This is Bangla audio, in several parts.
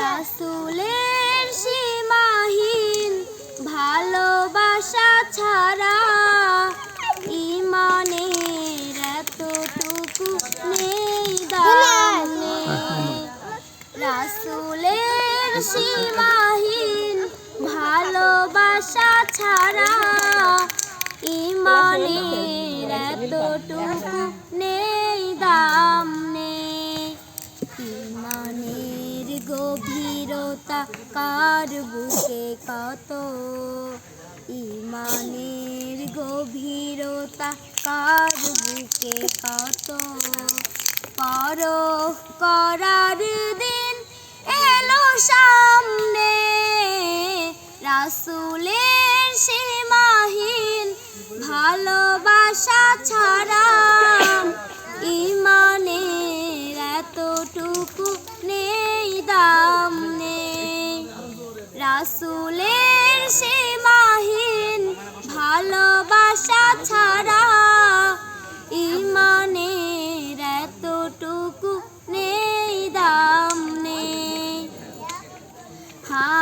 রাসূলের সীমাহীন ভালোবাসা ছাড়া ইমানের এতটুকু নেই দাম। রাসূলের সীমাহীন ভালোবাসা ছাড়া ইমানের এতটুকু নেই কার বুকে কত ইমানের গভীরতা? কার বুকে কত পর করার দিন এলো সামনে? রাসুলের সীমাহীন ভালোবাসা ছাড়া রাসুলের সীমাহীন ভালোবাসা ছাড়া ইমানের এতটুকু নেই, দাম নেই। হা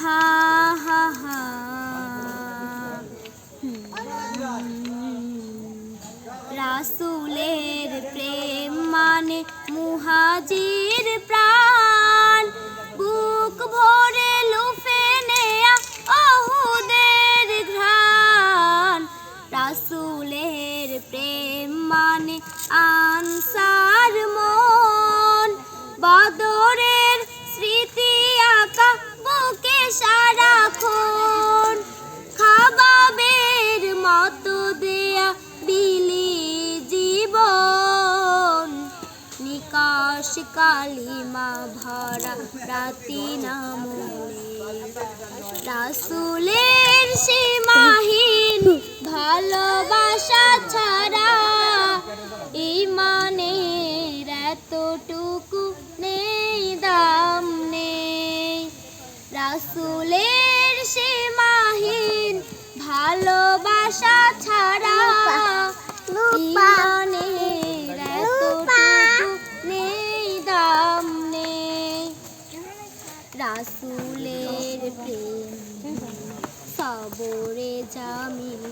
হা হা হা। রাসুলের প্রেম মানে মুহাজির প্রাণ। রাসুলের প্রেম মানে আনসার মন। বদরের স্মৃতি আঁকা বুকে সারাক্ষণ। খাবাবের মতো দেয়া বিলি জীবন। নিকাশ কালিমা ভরা রাতি নামলে। রাসুলের সীমাহীন ভালোবাসা ছাড়া ইমানের এতটুকু নেই দাম নেই। রাসুলের সীমাহীন ভালোবাসা ছাড়া ইমানের এতটুকু নেই দাম নেই। রাসুলের প্রেম সবরে জামিল।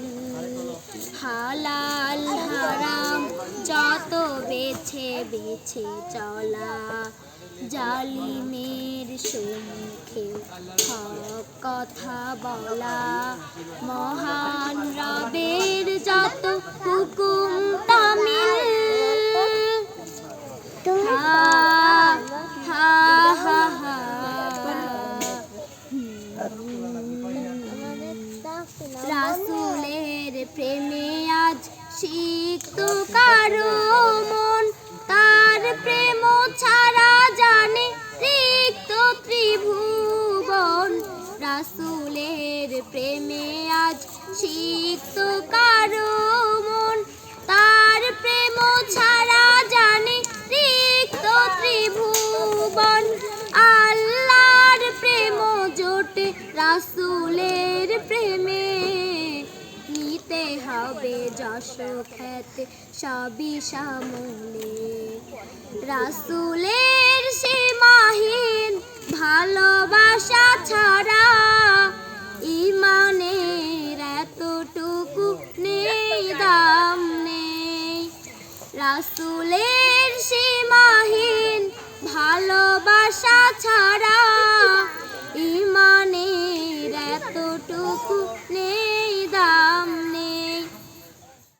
হালাল হারাম, যত বেছে বেছে চলা। জালিমের সম্মুখে হক কথা বলা। মহান রবের যত হুকুম তামিল হা হা হা হা রাসুলের প্রেমে আজ সিক্ত কারও মন। তার প্রেম ছাড়া জানে রিক্ত ত্রিভুবন। রাসুলের প্রেমে আজ সিক্ত কারও মন। তার প্রেম ছাড়া জানে রিক্ত ত্রিভুবন। আল্লাহর প্রেম জোটে রাসুলের প্রেমে হবে যশ খ্যাতে সবই সামলে রাসুলের সীমাহীন ভালোবাসা ছাড়া ইমানের এতটুকু নেই, দাম নেই। রাসুলের সীমাহীন ভালোবাসা ছাড়া